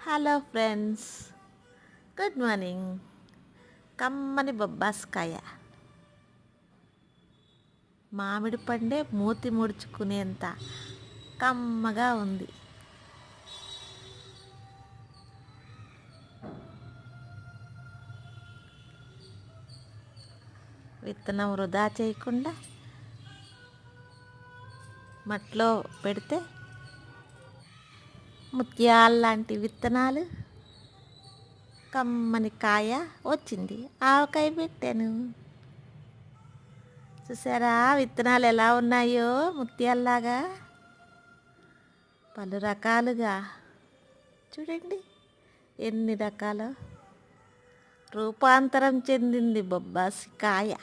Hello friends good morning కమ్మని బొబ్బాస్కాయ మామిడి పండే మూతి ముడుచుకునేంత కమ్మగా ఉంది. విత్తనం వృధా చేయకుండా మట్లో పెడితే ముత్యాల లాంటి విత్తనాలు. కమ్మని కాయ వచ్చింది. ఆవకాయ పెట్టాను. చూసారా విత్తనాలు ఎలా ఉన్నాయో ముత్యాల్లాగా. పలు రకాలుగా. చూడండి ఎన్ని రకాలు. రూపాంతరం చెందింది బొబ్బాసి కాయ.